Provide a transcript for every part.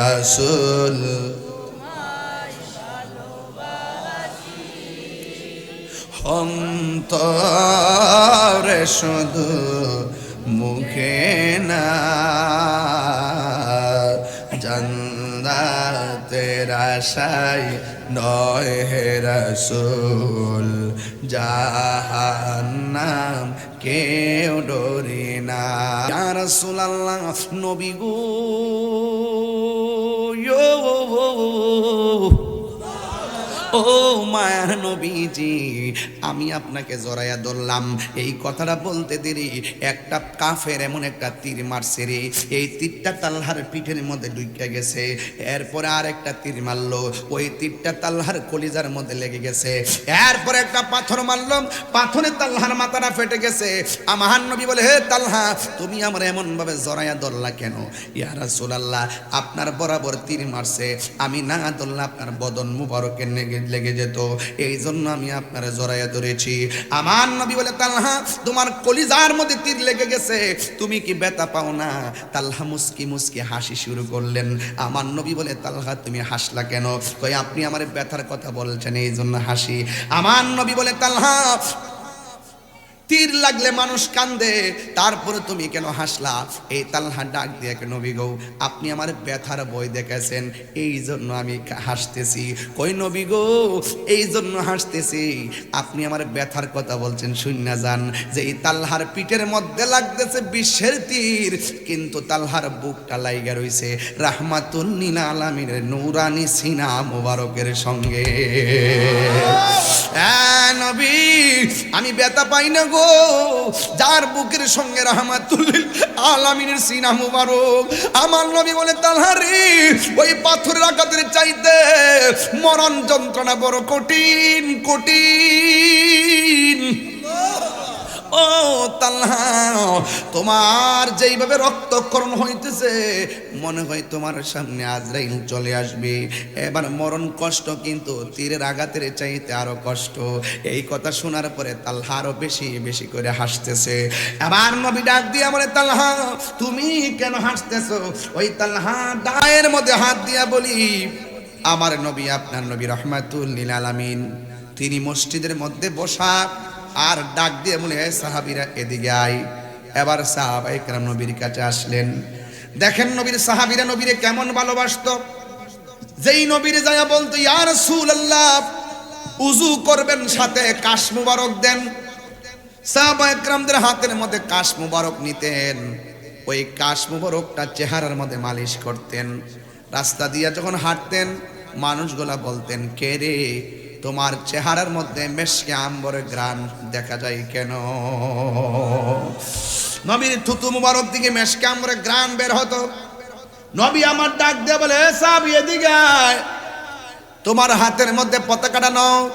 রাসূল অন্তরে শুধু মুখে না, জান্নাতের আশায় নয় হে রাসূল, জাহান্নাম কেউ ডরি না। ইয়া রাসূলুল্লাহ, নবী গো। Oh. ও মায়ার নবীজি, আমি আপনাকে জড়াইয়া ধরলাম। এই কথাটা বলতে দেরি, একটা কাফের এমন একটা তীর মারছে রে। এই তীরটা তাল্লাহার পিঠের মধ্যে ঢুকে গেছে। এরপরে আর একটা তীর মারলো। ওই তীরটা তাল্লাহার কলিজার মধ্যে লেগে গেছে। এরপরে একটা পাথর মারলাম পাথরে তাল্লাহার মাথাটা ফেটে গেছে। আমার নবী বলে, হে তাল্হা, তুমি আমার এমন ভাবে জড়াইয়া ধরলা কেন? ইয়া রাসূলুল্লাহ, আপনার বরাবর তীর মারছে। আমি না ধরলে আপনার বদন মুবারকের লেগে লেগে যেত। এই জন্য আমি আপনারা জড়াইয়া ধরেছি। আমার নবী বলে, তালহা, তোমার কলিজার মধ্যে তীর লেগে গেছে। তুমি কি ব্যথা পাও না? তালহা মুস্কি মুস্কি হাসি শুরু করলেন। আমার নবী বলে, তালহা, তুমি হাসলা কেন? কই আপনি আমার ব্যথার কথা বলছেন এই জন্য হাসি। আমার নবী বলে, তালহা তীর লাগলে মানুষ কান্দে। তারপরে তুমি কেন হাসলা? এই তালহা ডাক দিয়ে কেন নবী গো, আপনি আমার ব্যথার বই দেখেছেন, এই জন্য আমি হাসতেছি। কই নবী গো, এই জন্য হাসতেছি। আপনি আমার ব্যথার কথা বলছেন শূন্য যান যে এই তালহার পিঠের মধ্যে লাগতেছে বিশ্বের তীর, কিন্তু তালহার বুকটা লাইগা রইছে রাহমাতুল নিনা আলামিনের নূরানি সিনা মোবারকের সঙ্গে। নবী, আমি ব্যথা পাই না গো, যার বুকের সঙ্গে রহমাতুল্লিল আলামিনের সিনা মুবারক। আমার নবী বলে, তালহারি, ওই পাথরের আঘাতের চাইতে মরণ যন্ত্রণা বড় কঠিন কঠিন। ও তাল্লা তোমার যেইভাবে রক্তক্ষরণ হইতেছে, মনে হয় তোমার সামনে আজরাইল চলে আসবে। এবার মরণ কষ্ট কিন্তু তীরের আঘাতের চাইতে আরও কষ্ট। এই কথা শোনার পরে তাল্হা আরও বেশি বেশি করে হাসতেছে। এবার নবী ডাক দিয়ে বলে, তাল্হা, তুমি কেন হাসতেছো? ওই তাল্হা দায়ের মধ্যে হাত দিয়া বলি, আমার নবী, আপনার নবী রহমাতুল্লিল আলামিন, তিনি মসজিদের মধ্যে বসা আর ডাক দিয়ে বলে "এ সাহাবীরা এদিকে আই এবার সাহাবা একরাম নবীর কাছে আসলেন। দেখেন নবীর সাহাবীরা নবীরে কেমন ভালোবাসতো। যেই নবীর যায়া বলতো, ইয়া রাসূলুল্লাহ উজু করবেন সাথে কাশ মুবারক দেন। সাহাবা একরামদের হাতের মধ্যে কাশ মুবারক নিতেন। ওই কাশ মুবারকটা চেহারার মধ্যে মালিশ করতেন। রাস্তা দিয়া যখন হাঁটতেন, মানুষগুলা বলতেন, কে রে? তোমার চেহারার মধ্যে মেশকে আম্বরে গ্রান দেখা যায় কেন? নবীর থুতু মুবারক দিকে মেশকে আম্বরে গ্রান বের হতো। নবী আমার ডাক দিয়ে বলে, "এ সাহাবী, এদিকে তোমার হাতের মধ্যে পতাকাটা নাও।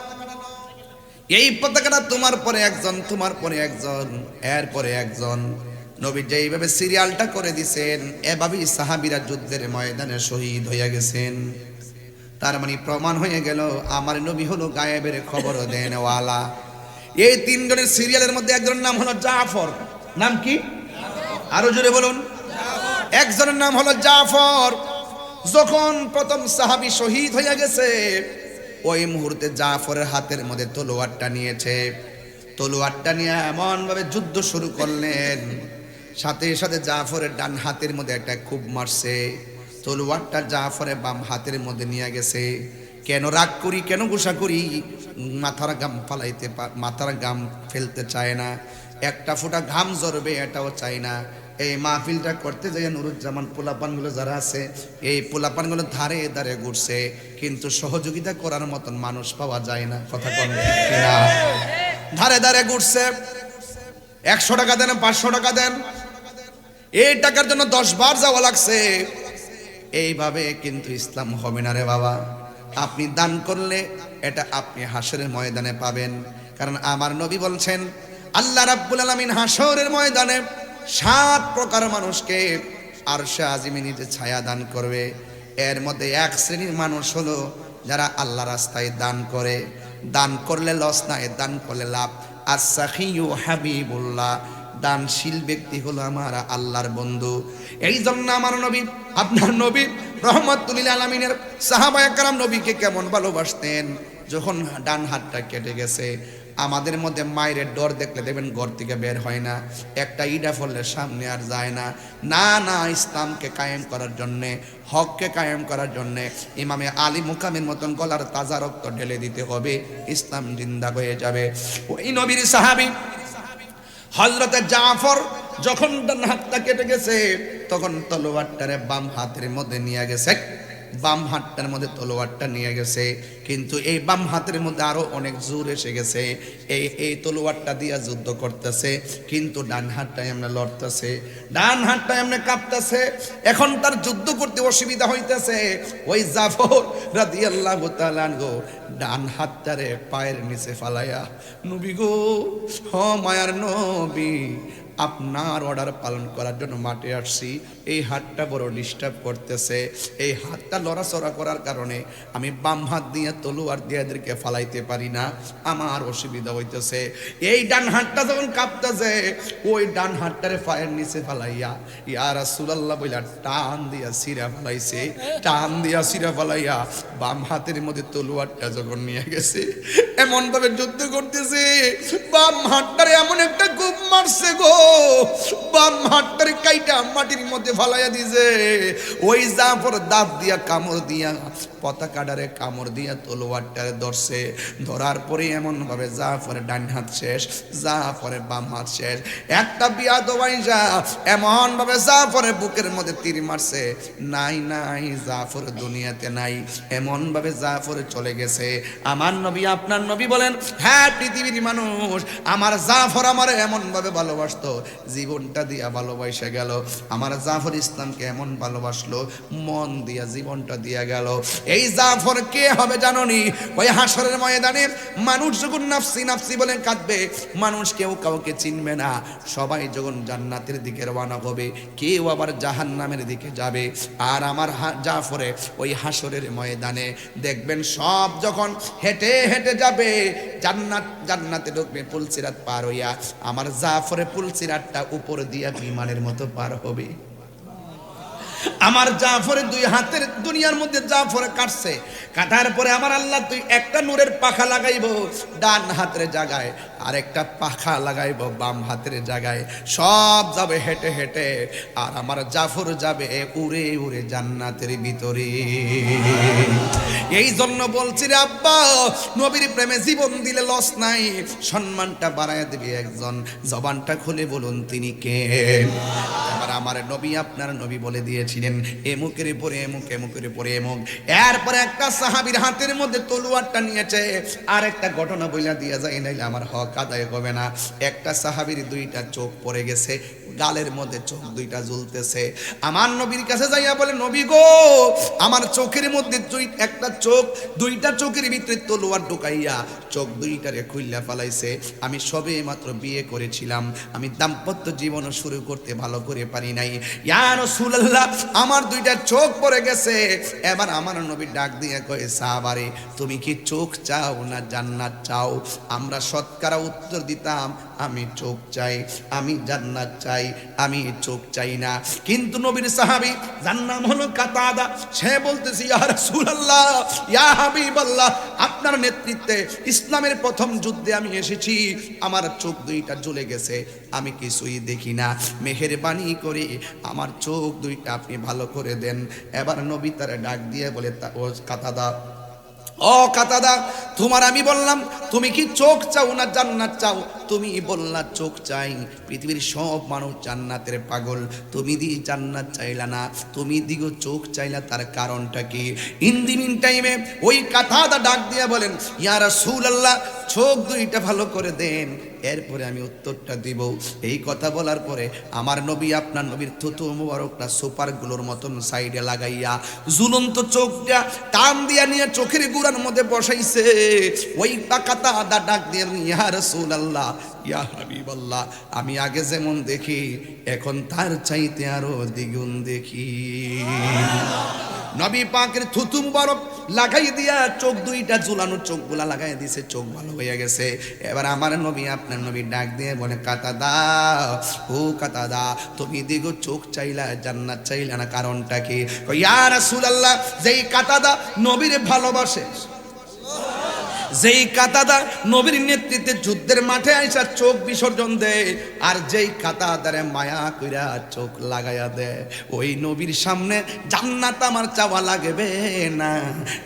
এই পতাকাটা তোমার পরে একজন, তোমার পরে একজন, এর পরে একজন। নবী যেইভাবে সিরিয়ালটা করে দিছেন, এভাবেই সাহাবীরা যুদ্ধের ময়দানে শহীদ হইয়া গেছেন। তার মানে প্রমাণ হয়ে গেল, আমার নবী হলো গায়েবের খবর দেনওয়ালা। এই তিনজনের সিরিয়ালের মধ্যে একজনের নাম হলো জাফর। নাম কি? আরও জোরে বলুন। একজনের নাম হলো জাফর। যখন প্রথম সাহাবি শহীদ হয়ে গেছে, ওই মুহূর্তে জাফরের হাতের মধ্যে তলোয়ারটা নিয়েছে। তলোয়ারটা নিয়ে এমন ভাবে যুদ্ধ শুরু করলেন। সাথে সাথে জাফরের ডান হাতের মধ্যে একটা খুব মারছে। তলোয়ারটা জাফরের বাম হাতের মধ্যে নিয়ে গেছে। কেন রাগ করি, কেন গুসা করি? মাথার গাম ফালাইতে মাথার গাম ফেলতে চায় না। একটা ফোঁটা ঘাম জড়বে এটাও চায় না। এই মাহফিলটা করতে যাই নুরুজ্জামান পোলাপানগুলো যারা আছে, এই পোলাপানগুলো ধারে ধারে ঘুরছে। কিন্তু সহযোগিতা করার মতন মানুষ পাওয়া যায় না, কথা কম ধারে ধারে ঘুরছে। একশো টাকা দেন, পাঁচশো টাকা দেন। এই টাকার জন্য দশ বার যাওয়া লাগছে। এইভাবে কিন্তু ইসলাম হবে না রে বাবা। আপনি দান করলে এটা আপনি হাসরের ময়দানে পাবেন। কারণ আমার নবী বলছেন, আল্লাহ রাব্বুল আলামিন হাসরের ময়দানে সাত প্রকার মানুষকে আর সে আজিমে নিজে ছায়া দান করবে। এর মধ্যে এক শ্রেণির মানুষ হলো যারা আল্লাহ রাস্তায় দান করে। দান করলে লস নাই, দান করলে লাভ। আসাখিউ হাবিবুল্লাহ। দানশীল ব্যক্তি হলো আমার আল্লাহর বন্ধু। এই জন্য আমার নবী, আপনার নবী রহমতুল্লিল আলমিনের সাহাবা একরাম নবীকে কেমন ভালোবাসতেন? যখন ডান হাতটা কেটে গেছে, আমাদের মধ্যে মায়ের ডর দেখলে দেখবেন ঘর থেকে বের হয় না। একটা ইডা ফলের সামনে আর যায় না। না না, ইসলামকে কায়েম করার জন্যে, হককে কায়েম করার জন্যে ইমামে আলী মুকামের মতন গলার তাজা রক্ত ঢেলে দিতে হবে। ইসলাম জিন্দা হয়ে যাবে। ওই নবীর সাহাবি হজরতে জাফর যখন ডান হাতটা কেটে গেছে তখন তলোয়ারটারে বাম হাতের মধ্যে নিয়ে গেছে। বাম হাতটার মধ্যে তলোয়ারটা নিয়ে গেছে, কিন্তু এই বাম হাতের মধ্যে আরও অনেক জোর এসে গেছে। এই এই তলোয়ারটা দিয়া যুদ্ধ করতেছে, কিন্তু ডান হাতটা এমনি লড়তেছে। ডান হাতটা এমনি কাঁপতেছে, এখন তার যুদ্ধ করতে অসুবিধা হইতেছে। ওই জাফর রাদিয়াল্লাহু তাআলা গো ডান হাতটারে পায়ের নিচে ফালাইয়া, নবী গো, হ মায়ার নবী আপনার অর্ডার পালন করার জন্য মাঠে আসছি। এই হাতটা বড় ডিস্টার্ব করতেছে। এই হাতটা লড়াচড়া করার কারণে আমি বাম হাত দিয়ে তলোয়ার দিয়ে এদেরকে ফালাইতে পারি না। আমার অসুবিধা হইতেছে। এই ডান হাতটা যখন কাঁপতেছে, ওই ডান হাতটারে পায়ের নিচে ফালাইয়া, ইয়া রাসূলুল্লাহ বইলা, টান দিয়া সিরা ফালাইছে। টান দিয়া সিরা ফালাইয়া বাম হাতের মধ্যে তলোয়ারটা যখন নিয়ে গেছে এমন ভাবে যুদ্ধ করতেছে। বাম হাতটারে এমন একটা গুপ মারছে গো। বাম হাতটার কাইটা মাটির মধ্যে ফালাইয়া দিছে। ওই জাফর দাঁত দিয়া কামড় দিয়া পতাকাটারে কামড় দিয়া তলোয়ারটারে ধরছে। ধরার পরে এমন ভাবে জাফরের ডান হাত শেষ, জাফরের বাম হাত শেষ। একটা বিয়া দোয়াইজা এমন ভাবে জাফরের বুকের মধ্যে তীর মারছে। নাই নাই, জাফর দুনিয়াতে নাই। এমন ভাবে জাফর চলে গেছে। আমার নবী, আপনার নবী বলেন হ্যাঁ পৃথিবীর মানুষ, আমার জাফর আমার এমন ভাবে ভালোবাসতো। জীবনটা দিয়া ভালোবাসে গেল। আমার জাফর ইসলামকে এমন ভালোবাসলো, মন দিয়া জীবনটা দিয়া গেল। এই জাফর কে হবে জাননি? ওই হাসরের ময়দানে মানুষ যখন নাফসি নাফসি বলে কাঁদবে, মানুষ কেউ কাউকে চিনবে না। সবাই যখন জান্নাতের দিকে রওনা হবে, কেউ আবার জাহান্নামের দিকে যাবে। আর আমার জাফরে ওই হাসরের ময়দানে দেখবেন সব যখন হেঁটে হেঁটে যাবে, জান্নাত, জান্নাতে ঢুকবে পুলসিরাত পার হইয়া। আমার জাফরে পুলসিরাতটা উপর দিয়া বিমানের মতো পার হবে। আমার জাফরের দুই হাতের দুনিয়ার মধ্যে জাফরে কাটছে। কাটার পরে আমার আল্লাহ তুই একটা নূরের পাখা লাগাইব ডান হাতের জায়গায় আর একটা পাখা লাগাইব বাম হাতের জায়গায়। সব যাবে হেঁটে হেঁটে, আর আমার জাফর যাবে উড়ে উড়ে জান্নাতের ভিতরে। এই জন্য বলছি রে আব্বা, নবীর প্রেমে জীবন দিলে লস নাই, সম্মানটা বাড়ায় দিবি একজন। জবানটা খুলে বলুন তিনি কে? আমার নবী আপনার নবী বলে দিয়েছিলেন এমুকের পরে এমুক, এমুকের পরে এমুক। এরপরে একটা সাহাবির হাতের মধ্যে তলোয়ারটা নিয়েছে। আর একটা ঘটনা বইলা দিয়ে যায়, নাইলে আমার হক আদায় হবে না। একটা সাহাবির দুইটা চোখ পড়ে গেছে গালের মধ্যে চোখ দুইটা জ্বলতেছে। আমার নবীর কাছে যাইয়া বলে, নবী গো, আমার চোখের মধ্যে দুই, একটা চোখ, দুইটা চোখের ভিতরে তলোয়ার ঢুকাইয়া চোখ দুইটারে খুইল্লা ফালাইছে। আমি সবে মাত্র বিয়ে করেছিলাম। আমি দাম্পত্য জীবন শুরু করতে ভালো করে পারি নাই। ইয়া রাসূলুল্লাহ, আমার দুইটা চোখ পড়ে গেছে। এবার আমার নবী ডাক দিয়ে কয়ে, সাহাবারে, তুমি কি চোখ চাও না জান্নাত চাও? আমরা সৎকারা উত্তর দিতাম আমি চোখ চাই, আমি জান্নাত চাই, আমি চোখ চাই না। কিন্তু নবীর সাহাবি, যার হলো কাতাদা, সে বলতেছি, ইয়া রাসূলুল্লাহ, ইয়া হাবিবাল্লাহ, আপনার নেতৃত্বে ইসলামের প্রথম যুদ্ধে আমি এসেছি, আমার চোখ দুইটা জ্বলে গেছে, আমি কিছুই দেখি না। মেহেরবানি করে আমার চোখ দুইটা আপনি ভালো করে দেন। এবার নবী তারে ডাক দিয়ে বলে ও কাতাদা ও কাতাদা, তোমার আমি বললাম, তুমি কি চোখ চাও না জান্নাত চাও? তুমি বললা চোখ চাই, পৃথিবীর সব মানুষ জান্নাতের পাগল। তুমি দি জান্নাত চাইলা না, তুমি দিগো চোখ চাইলা তার কারণটা কি? ইন দি মিন টাইমে ওই কাতাদা ডাক দিয়া বলেন, ইয়া রাসূলুল্লাহ, চোখ দুইটা ভালো করে দেন, এরপরে আমি উত্তরটা দিব। এই কথা বলার পরে আমার নবী আপনার নবীর থুতু মুবারকটা সুপারগুলোর মতন সাইডে লাগাইয়া ঝুলন্ত চোখটা টান দিয়া নিয়ে চোখের গুড়ার মধ্যে বসাইছে। ওই টাকাটা আদা ডাক দিয়ে ইয়া রাসূলুল্লাহ ইয়া হাবিবাল্লাহ, আমি আগে যেমন দেখি, এখন তার চাইতে আরও দ্বিগুণ দেখি। নবী পাকের থুতু মুবারক লাগাই দিয়া চোখ দুইটা ঝুলানো চোখগুলা লাগাই দিছে, চোখ ভালো হয়ে গেছে। এবার আমার নবী, আপনার নবী ডাক দিয়ে বলে কাতা দা ও কাতা দা তুমি দিগো চোখ চাইলা, জান্নাত চাইলা না, কারণটা কি? ইয়া রাসূলুল্লাহ, যেই কাতা দা নবীর ভালোবাসে যেই কাতাদা নবীর নেতৃত্বে যুদ্ধের মাঠে আইসা চোখ বিসর্জন দেয় আর যেই কাতাদারে মায়া কইরা চোখ লাগাইয়া দেয় ওই নবীর সামনে জান্নাত আমার চাওয়া লাগবে না,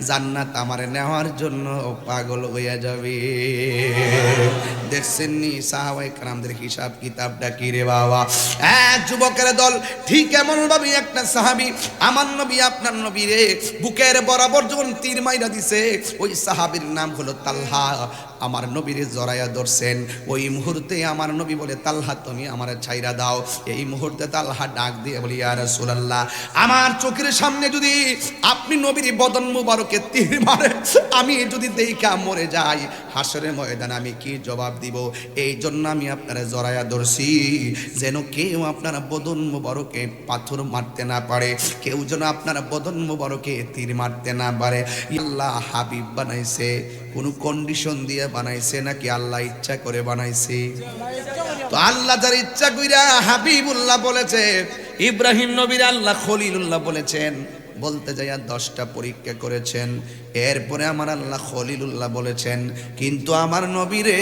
জান্নাত আমার নেওয়ার জন্য পাগল হইয়া যাবে। দেখছেন নি সাহাবাই কারামদের হিসাব কিতাবটা কি রে বাবা? এক যুবকের দল ঠিক এমন ভাবে একটা সাহাবি, আমার নবী আপনার নবী রে, বুকের বরাবর যখন তীর মাইরা দিছে, ওই সাহাবীর নাম হলো তালহা আমার নবীর জড়াইয়া ধরছেন। ওই মুহূর্তে আমার নবী বলে, তালহা, তুমি আমার ছাইরা দাও। এই মুহূর্তে তালহা ডাক দিয়ে বলি আর রাসূলুল্লাহ, আমার চোখের সামনে যদি আপনি নবীর বদন মুবারকে তীর মারে, আমি যদি দেইখা মরে যাই, হাসরের ময়দানে আমি কি জবাব দিব? এই জন্য আমি আপনারা জড়াইয়া ধরছি, যেন কেউ আপনারা বদন মুবারকে পাথর মারতে না পারে, কেউ যেন আপনারা বদন মুবারকে তীর মারতে না পারে। আল্লাহ হাবিব বানাইছে, কোনো কন্ডিশন দিয়ে বানাইছে নাকি আল্লাহ ইচ্ছা করে বানাইছে? তো আল্লাহ যার ইচ্ছা কইরা হাবিবুল্লাহ বলেছে, ইব্রাহিম নবীর আল্লাহ খলিলুল্লাহ বলেছেন বলতে যাইয়া দশটা পরীক্ষা করেছেন। এরপরে আমার আল্লাহ খলিলুল্লাহ বলেছেন, কিন্তু আমার নবীরে,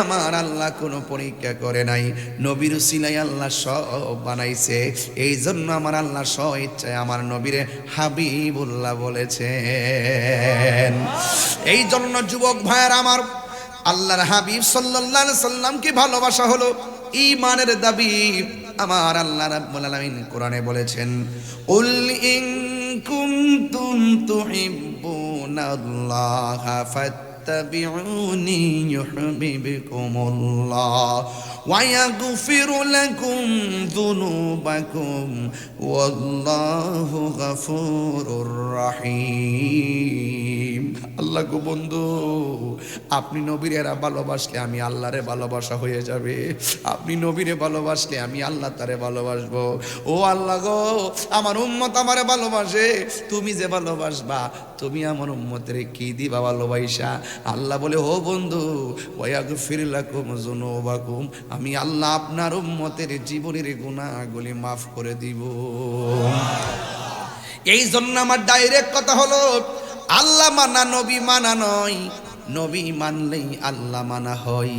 আমার আল্লাহ কোনো পরীক্ষা করে নাই। নবীর সিলাই আল্লাহ সব বানাইছে। এই জন্য আমার আল্লাহ স্ব ইচ্ছায় আমার নবীরে হাবিবুল্লাহ বলেছেন। এই জন্য যুবক ভাইয়ের আমার আল্লাহর হাবিব সাল্লাল্লাহু আলাইহি সাল্লামকে ভালোবাসা হলো, ঈমানের দাবি। আমার আল্লাহ রাব্বুল আলামিন কোরআনে বলেছেন উল ইন কুনতুম তুহিব্বুনাল্লাহা ফাত্তাবিউনি ইউহিব্বুকুমুল্লাহ। ويغفر لكم ذنوبكم والله غفور رحيم আল্লাহ গো বন্ধু আপনি নবীর এরা ভালোবাসলে আমি আল্লাহরে ভালোবাসা হয়ে যাবে আপনি নবীরে ভালোবাসলে আমি আল্লাহ তারে ভালোবাসবো ও আল্লাহ গো আমার উম্মত আমারে ভালোবাসে তুমি যে ভালোবাসবা তুমি আমার উম্মতের কি দিবা ভালোবাসা আল্লাহ বলে ও বন্ধু ওয়াগ ফিরলাকুম জুনুবাকুম আমি আল্লাহ আপনার উম্মতের জীবনের গুণাগুলি মাফ করে দিব। এই জন্য আমার ডাইরেক্ট কথা হলো, আল্লাহ মানা, নবী মানা নয়। নবী মানলেই আল্লাহ মানা হয়।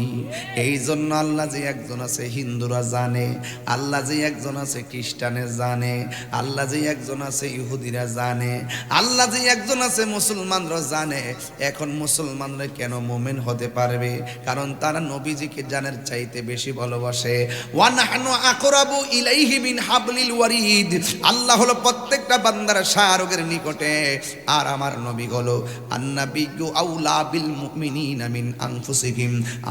এই জন্য আল্লাহ যে একজন আছে হিন্দুরা জানে, আল্লাহ যে একজন আছে খ্রিস্টানে জানে, আল্লাহ যে একজন আছে ইহুদিরা জানে, আল্লাহ যে একজন আছে মুসলমানরা জানে। এখন মুসলমানরা কেন মোমেন হতে পারবে? কারণ তারা নবীজিকে জানের চাইতে বেশি ভালোবাসে। আকরাবু আল্লাহ হলো প্রত্যেকটা বান্দার শাহরুগের নিকটে। আর আমার নবী হলো আন্নাবিয়্যু আউলা বিল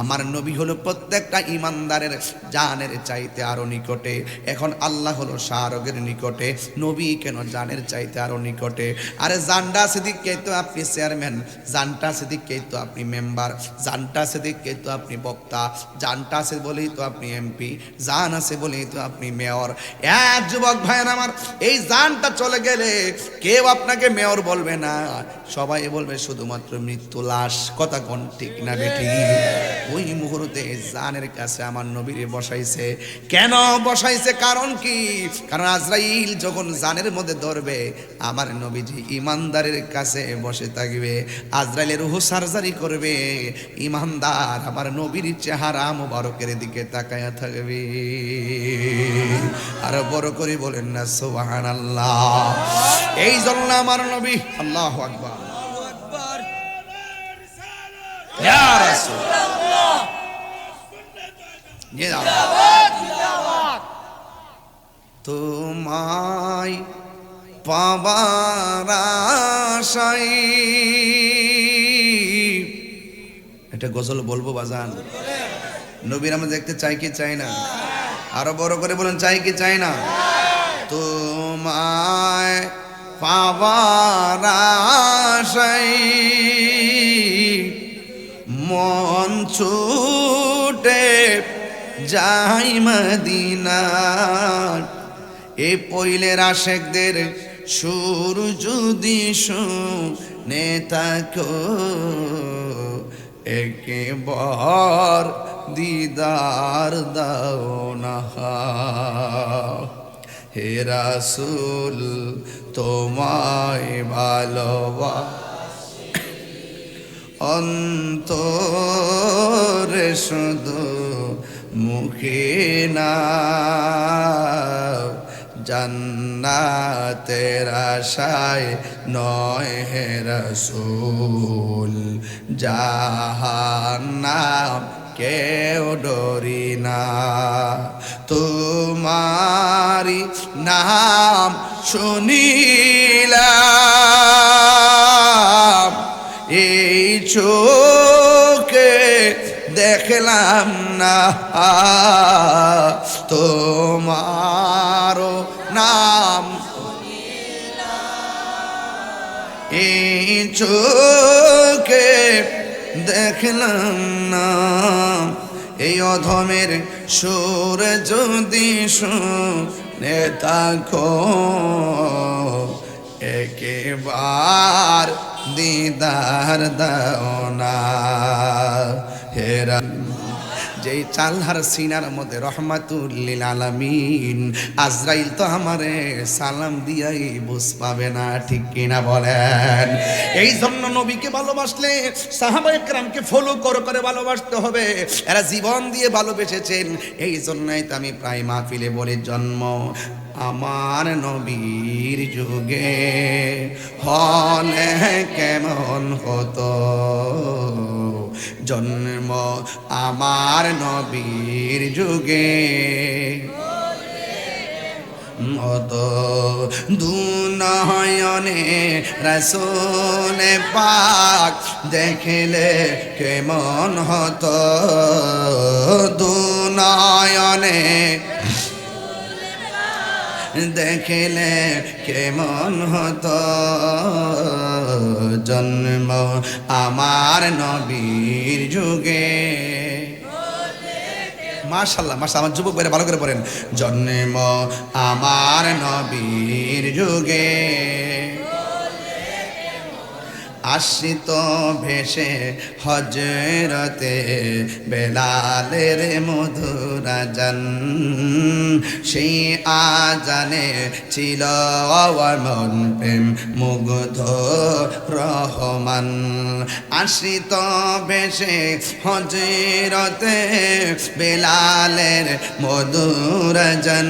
আমার নবী হলো প্রত্যেকটা ইমানদারের জানের চাইতে আরও নিকটে। এখন আল্লাহ হলো শাহরুগের নিকটে। নবী কেন জানের চাইতে আরও নিকটে? আরে জান্ডা সিদ্দিককে তো আপনি চেয়ারম্যান, জানটা সিদ্দিককে তো আপনি মেম্বার, জানটা সিদ্দিককে তো আপনি বক্তা, জানটা আছে বলেই তো আপনি এমপি, জান আছে বলেই তো আপনি মেয়র। এক যুবক ভাইয়ের আমার, এই জানটা চলে গেলে কেউ আপনাকে মেয়র বলবে না। সবাই বলবে, শুধুমাত্র মৃত্যু লাশ কথা কোন ঠিক না বেটি ওই মুহূর্তে জানের কাছে আমার নবীরে বসাইছে। কেন বসাইছে কারণ কি? কারণ আজরাইল যখন জানের মধ্যে ধরবে, আমার নবীজি ইমানদারের কাছে বসে থাকবে, আজরাইলের রুহ সার্জারি করবে, ইমানদার আমার নবীর চেহারা মুবারকের দিকে তাকায়া থাকবে। আর বড় করে বলেন না সোহান আল্লাহ এই জন্য আমার নবী, আল্লাহ আকবার। তোমায় পাবার এটা গজল বলব বাজান? নবীর আমরা দেখতে চাই কি চাই না? আরও বড় করে বলেন চাই কি চাই না? তোমায় পাবার মন ছুটে যাই মদিনা এ পইলের আশেকদের সুর যদি শুনে থাকো একেবার দিদার দাও না। হে রাসূল, তোমায় ভালোবা অন্তরে শুধু মুখে না জান্নাতের আশায় নয় হে রসুল, জাহান্নাম কেউ ডরি না। তোমারি নাম শুনিলাম এই চোখে দেখলাম না তোমারও নাম। এই চোখে দেখলাম না। এই অধমের সুর যদি শুনে থাকো। একেবার দিদার দাও না হেরা যেই চাল্লার সিনার মধ্যে রহমাতুল্লিল আলামিন, আজরাইল তো আমারে সালাম দিয়াই বুঝ পাবে না, ঠিক কিনা বলেন? এই জন্য নবীকে ভালোবাসলে সাহাবা একরামকে ফলো করে করে ভালোবাসতে হবে। এরা জীবন দিয়ে ভালোবেসেছেন এই জন্যই তো আমি প্রায় মাহফিলে বলি, জন্ম আমার নবীর যুগে হলে কেমন হতো? জন্ম আমার নবীর যুগে। মত দুনয়নে রসোলে পাক দেখলে কেমন হতো? দুনয়নে দেখলে কেমন হতো? জন্ম আমার নবীর যুগে। মাশাল্লাহ মাশা আমার যুবক ভাইরা ভালো করে পড়েন। জন্ম আমার নবীর যুগে। আশ্রিত ভেসে হজরতে বেলালের মধুরা জান। সেই আজানে ছিল আমার প্রেম মুগ্ধ রহমান। আশ্রিত ভেসে হজরতে বেলালের মধুরা জান।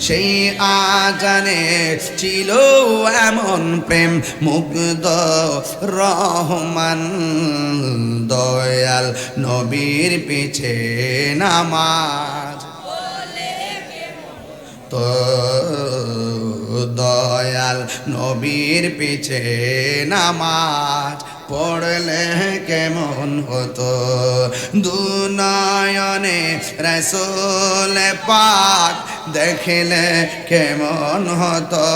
সেই আজানে ছিল এমন প্রেম, মুগ্ধ, রহমান, দয়াল, নবীর পিছে নামাজ। তো দয়াল, নবীর পিছে নামাজ। পড়লে কেমন হতো? দুনয়নে রসোল পাক দেখলে কেমন হতো?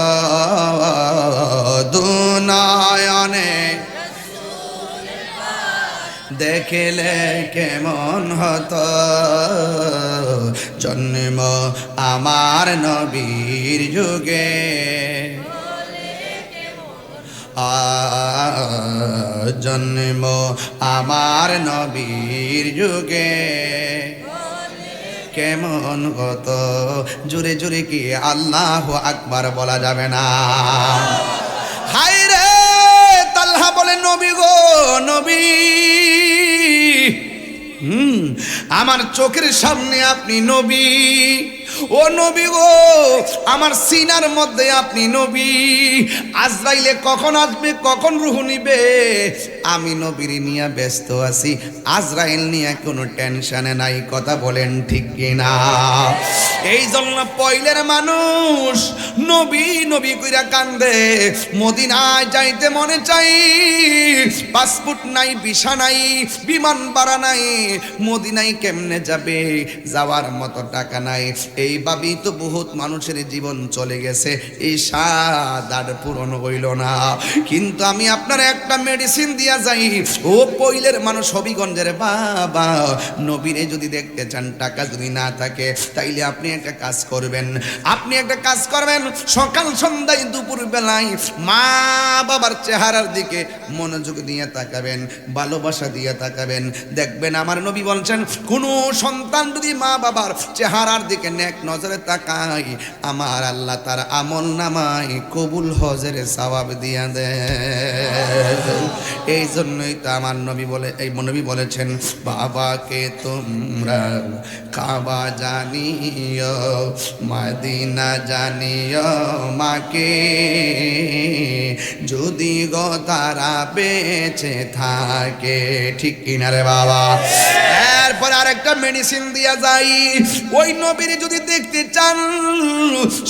দুনয়নে দেখলে কেমন হতো? জন্ম আমার নবীর যুগে। জন্ম আমার নবীর যুগে। কেমন কত জুড়ে জুড়ে কি আল্লাহ আকবার বলা যাবে না। হাই রে তাল্হা বলে, নবী গো, নবী। হুম, আমার চোখের সামনে আপনি নবী। ও নবী গো, আমার সিনার মধ্যে আপনি নবী। আজরাইলে কখন আসবে, কখন রুহ নিবে? আমি নবীর নিয়ে ব্যস্ত আছি, আজরাইল নিয়ে কোনো টেনশনে নাই, কথা বলেন ঠিক কিনা? এই জন্য পয়লের মানুষ নবী নবী কইরা কান্দে, মদিনায় যাইতে মনে চাই। পাসপোর্ট নাই, ভিসা নাই, বিমান ভাড়া নাই, মদিনায় কেমনে যাবে? যাওয়ার মতো টাকা নাই। এইভাবেই তো বহুত মানুষের জীবন চলে গেছে। এই স্বাদ আর পূরণ হইল না। কিন্তু আমি আপনার একটা মেডিসিন দিয়ে যাই। ও পইলের মানুষ হবিগঞ্জের বাবা। নবীরে যদি দেখতে চান, টাকা যদি না থাকে, তাইলে আপনি একটা কাজ করবেন। আপনি একটা কাজ করবেন, সকাল সন্ধ্যায় দুপুর বেলায় মা বাবার চেহারার দিকে মনোযোগ দিয়ে তাকাবেন, ভালোবাসা দিয়ে তাকাবেন। দেখবেন আমার নবী বলছেন, কোনো সন্তান যদি মা বাবার চেহারার দিকে নেক নজরে তাকায় আমার আল্লাহ তার আমল নামায় কবুল হজের সওয়াব দিয়া দে এই জন্যই তো আমার নবী বলে, এই নবী বলেছেন, বাবাকে তোমরা কাবা জানিও, মাদিনা জানিও মাকে। যদি গো তারা বেঁচে থাকে, ঠিক কিনারে বাবা? এরপর আরেকটা মেডিসিন দিয়া যাই। ওই নবীর যদি দেখতে চান,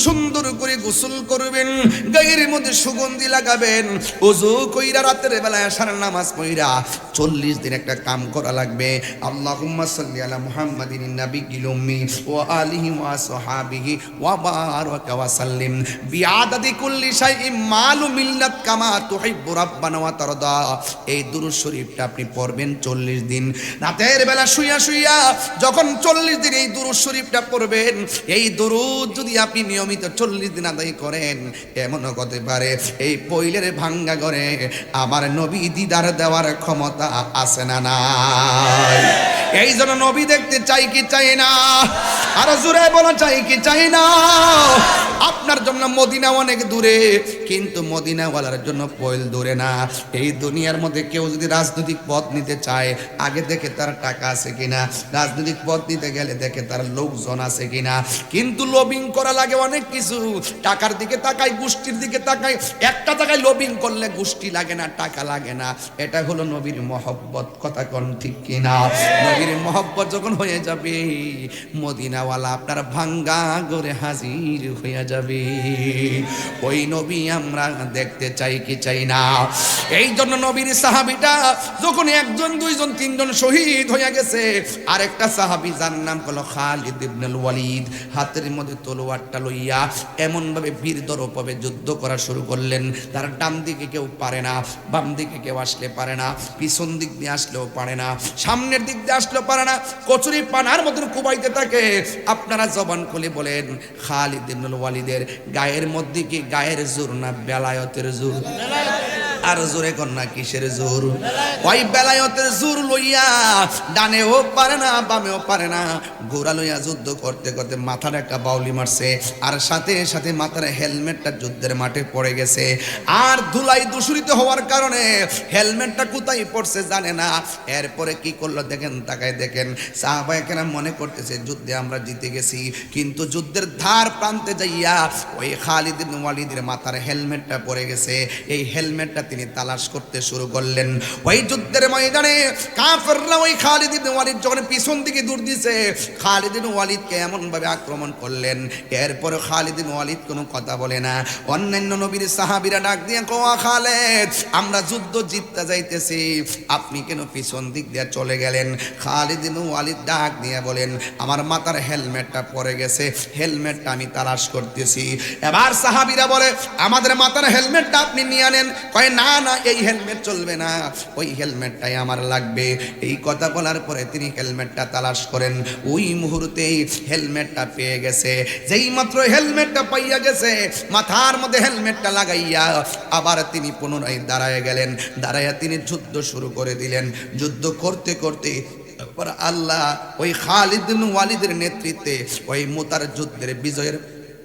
সুন্দর করে গোসল করবেন, গায়ের মধ্যে সুগন্ধি লাগাবেন ওজু কইরা রাতের বেলায় আসার নামাজ পইরা চল্লিশ দিন একটা কাম করা লাগবে। আল্লাহুম্মা সাল্লি আলা মুহাম্মাদিন নাবিয়্যিল উম্মি ওয়া আলিহি ওয়া সাহাবিহি ওয়া বারাকা ওয়া সাল্লিম। বিআদাদি কুল্লি শাইইন মালু মিল্লাত কামা তুহিব্বু রাব্বানা ওয়া তারদা। এই দুরূদ শরীফটা আপনি পড়বেন চল্লিশ দিন। রাতের বেলা শুইয়া শুইয়া যখন চল্লিশ দিন এই দুরূদ শরীফটা পড়বেন, এই দুরূদ যদি আপনি নিয়মিত চল্লিশ দিন আদায় করেন এমনও হতে পারে? এই পৈলের ভাঙ্গা করে আমার নবী দিদার দেওয়ার ক্ষমতা আছে না নাই? এই জন্য নবী দেখতে চাই কি চাই না? আরও জোরে বলা, চাই কি চাই না? আপনার জন্য মদিনা অনেক দূরে, কিন্তু মদিনাওয়ালার জন্য পয়েল দূরে না। এই দুনিয়ার মধ্যে কেউ যদি রাজনৈতিক পথ নিতে চায়, আগে দেখে তার টাকা আছে কিনা, রাজনৈতিক পথ নিতে গেলে দেখে তার লোকজন আছে কিনা। কিন্তু লবিং করা লাগে অনেক কিছু। টাকার দিকে তাকাই, গোষ্ঠীর দিকে তাকাই। একটা টাকায় লবিং করলে গোষ্ঠী লাগে না, টাকা লাগে না। এটা হলো নবীর মহব্বত। কথা কোন ঠিক কিনা? নবীর মহব্বত যখন হয়ে যাবে, মদিনাওয়ালা আপনার ভাঙ্গা করে হাজির হয়ে যাবে। ওই নবী আমরা দেখতে চাই কি চাই না। এই জন্য নবীর সাহাবিটা যখন একজন, দুইজন, তিনজন শহীদ হয়ে গেছে আরেকটা সাহাবি, যার নাম হলো খালিদ ইবনুল ওয়ালিদ, হাতের মধ্যে তলোয়ারটা লইয়া এমন ভাবে বীর দরপবে যুদ্ধ করা শুরু করলেন। তার ডান দিকে কেউ পারে না, বাম দিকে কেউ আসলে পারে না, পিছন দিক দিয়ে আসলেও পারে না, সামনের দিক দিয়ে আসলেও পারে না, কচুরি পানার মতন কুবাইতে থাকে। আপনারা জবান খুলে বলেন, খালিদ ইবনুল ওয়ালিদের গায়ের মধ্যে কি গায়ের জোর না বেলায়তের জোর? আর জোরে কন্যা কিসের জোর? ওই বেলায়তের জোর লইয়া ডানেও পারে না, বামেও পারে না। গোড়া লইয়া যুদ্ধ করতে করতে মাথার একটা বাউলি মারছে, আর সাথে সাথে মাথার হেলমেটটা যুদ্ধের মাঠে পড়ে গেছে। আর ধুলাই দূষিত হওয়ার কারণে হেলমেটটা কোথায় পড়ছে জানে না। এরপরে কি করল দেখেন, তাকায় দেখেন সাহাবাহিকেরা মনে করতেছে, যুদ্ধে আমরা জিতে গেছি। কিন্তু যুদ্ধের ধার প্রান্তে যাইয়া ওই খালিদ ওয়ালিদের মাথার হেলমেটটা পড়ে গেছে। এই হেলমেটটা তিনি তালাশ করতে শুরু করলেন। ওই যুদ্ধের ময়দানে কাফেররা ওই খালিদ ইবনে ওয়ালিদ যখন পিছন দিকে দূর দিছে, খালিদ ইবনে ওয়ালিদকে এমন ভাবে আক্রমণ করলেন। এরপরে খালিদ ইবনে ওয়ালিদ কোনো কথা বলে না। অন্যান্য নবীর সাহাবীরা ডাক দিয়ে কোয়া খালেদ, আমরা যুদ্ধ জিততে যাইতেছি। আপনি কেন পিছন দিক দিয়ে চলে গেলেন? খালিদ ইবনে ওয়ালিদ ডাক দিয়ে বলেন, আমার মাথার হেলমেটটা পড়ে গেছে। হেলমেটটা আমি তালাশ করতেছি। এবার সাহাবীরা বলে, আমাদের মাথার হেলমেটটা আপনি নিয়ে আনেন। কয় না না, এই হেলমেট চলবে না। ওই হেলমেটটাই আমার লাগবে। এই কথা বলার পরে তিনি হেলমেটটা তালাশ করেন। ওই মুহূর্তেই হেলমেটটা পেয়ে গেছে। যেই মাত্র হেলমেটটা পাইয়া গেছে, মাথার মধ্যে হেলমেটটা লাগাইয়া আবার তিনি পুনরায় দাঁড়ায় গেলেন। দাঁড়াইয়া তিনি যুদ্ধ শুরু করে দিলেন। যুদ্ধ করতে করতে আল্লাহ ওই খালিদ ওয়ালিদের নেতৃত্বে ওই মোতার যুদ্ধের বিজয়ের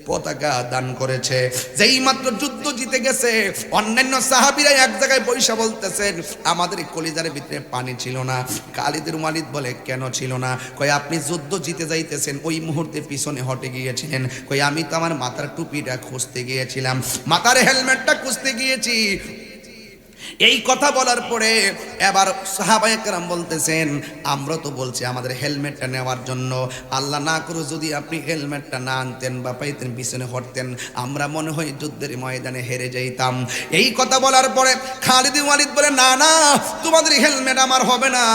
পতাকা দান করেছে। যেই মাত্র যুদ্ধ জিতে গেছে, অন্যান্য সাহাবিরা এক জায়গায় পয়সা বলতেছেন, আমাদের কলিজারের ভিতরে পানি ছিল না। কালিদের ওয়ালিদ বলে, কেন ছিল না? কই আপনি যুদ্ধ জিতে যাইতেছেন, ওই মুহূর্তে পিছনে হটে গিয়েছিলেন। কই আমি তো আমার মাথার টুপিটা খুঁজতে গিয়েছিলাম। মাথার হেলমেটটা খুঁজতে গিয়েছি। এই কথা বলার পরে এবার সাহাবায়করাম বলতেছেন, আমরা তো বলছি আমাদের হেলমেটটা নেওয়ার জন্য। আল্লাহ না করে যদি আপনি হেলমেটটা না আনতেন বা পাইতেন পিছনে হটতেন, আমরা মনে হয় যুদ্ধের ময়দানে হেরে যাইতাম। এই কথা বলার পরে খালিদ ওয়ালিদ বলে, না না, তোমাদের হেলমেট আমার হবে না।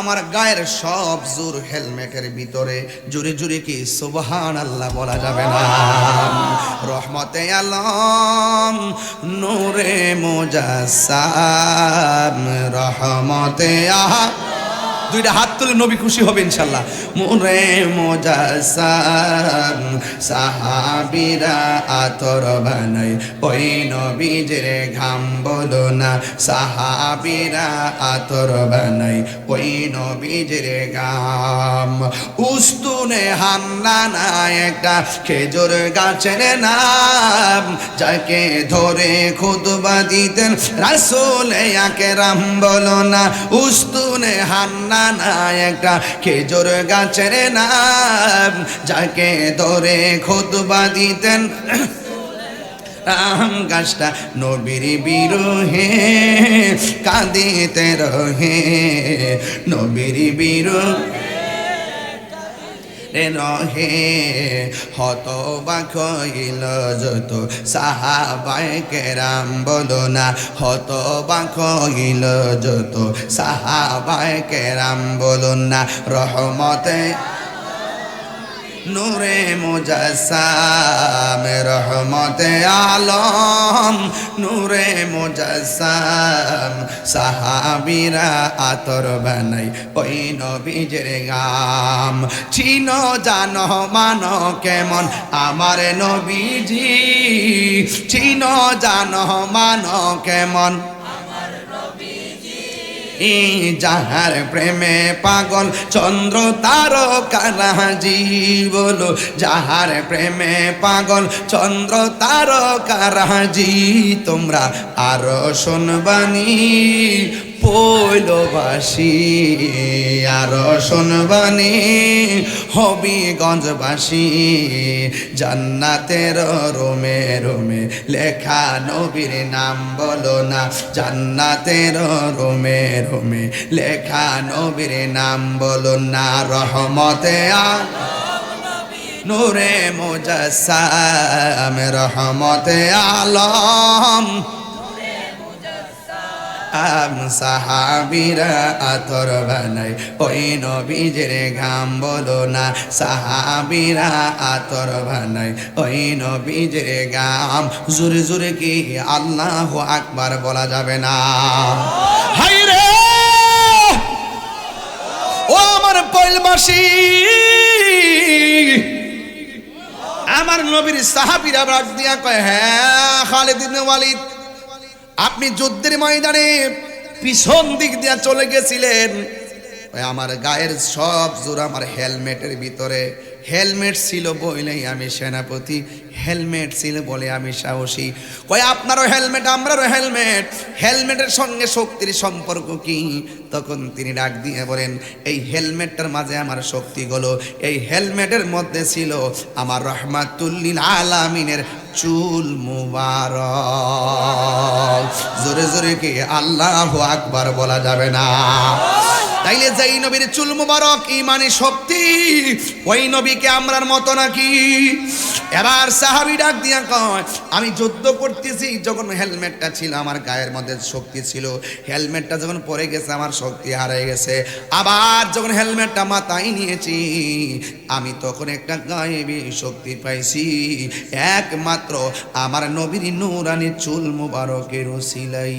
আমার গায়ের সব জোর হেলমেটের ভিতরে। জুড়ে জুড়ে কি সুবহান আল্লাহ বলা যাবে না? রহমতে আলম, নূরে মোজাসা রহমতে আহা দুইটা হাত তুলে নবী খুশি হবে ইনশাল্লাহ মোরে মোজাসাম সাহাবিরা আতর বানাই। ওই নবীজের ঘাম বলো না, সাহাবিরা আতর বানাই। ওই নবীজের গাম উস্তুনে হান্না না একটা খেজুর গাছের নাম। যাকে ধরে খুদবা দিতেন রাসুল একে রাম বলো না, উস্তুনে হান্না না একটা খেজুর গাছের নাম, যাকে ধরে খুতবা দিতেন। রাম গাছটা নবীর বিরোহে, কাঁদিতে রহে নবীর বিরোহে। রহে হত বা কইল যত সাহাবায় কেরাম, বলো না হত বাক কইল যত সাহাবায় কেরাম, বলো না, রহমতে নূরে মুজাসাম রহমতে আলম। নূরে মুজাসাম সাহাবিরা আতর বানাই, ওই নবীজের গাম। চিন, জান, মান, কেমন আমার নবীজি। চিন, জান, মান, কেমন যাহার প্রেমে পাগল চন্দ্র তার কারাজি বলো যাহার প্রেমে পাগল চন্দ্র তার কারাজি তোমরা আর শুনবানি পৈলবাসী, আরও শুনবানি হবিগঞ্জবাসী। জান্নাতের রোমে রোমে লেখা নবীর নাম বলো না। জান্নাতের রোমে রোমে লেখা নবীর নাম বলো না। রহমতে আ নূরে মুজাসাম রহমতে আলম। সাহাবিরা আতর বানাই। ওই নবীজের ঘাম বলো না, সাহাবিরা আতর বানাই। ওই নবীজের গাম জোরে জোরে কি আল্লাহ আকবার বলা যাবে না। হাই রে! ও আমার পৈলবাসী আমার নবীর সাহাবিরা ডাক দিয়া কয় হ্যাঁ খালেদ ইবনে ওয়ালিদ আপনি যুদ্ধের ময়দানে পিছন দিক দিয়ে চলে গেছিলেন। আমার গায়ের সব জোর আমার হেলমেটের ভিতরে। হেলমেট ছিল বলেই আমি সেনাপতি। হেলমেট ছিল বলে আমি সাহসী। কয়, আপনারও হেলমেট, আমরারও হেলমেট। হেলমেটের সঙ্গে শক্তির সম্পর্ক কি? তখন তিনি ডাক দিয়ে বলেন, এই হেলমেটটার মাঝে আমার শক্তি গলো। এই হেলমেটের মধ্যে ছিল আমার রহমাতুল্লিল আলামিনের চুল মুবারক। জোরে জোরে কি আল্লাহ আকবার বলা যাবে না? তাইলে যেই নবীর চুল মুবারক, ইমানি শক্তি, ওই নবীকে আমরার মতো নাকি? এবার সাহাবি ডাক দিয়া কয়, আমি যুদ্ধ করতেছি, যখন হেলমেটটা ছিল, আমার গায়ের মধ্যে শক্তি ছিল, হেলমেটটা যখন পরে গেছে, আমার শক্তি হারিয়ে গেছে। আবার যখন হেলমেটটা মাথায় নিয়েছি, আমি তখন একটা গায়েবী শক্তি পাইছি। একমাত্র আমার নবীর নুরানি চুল মুবারকের সিলাই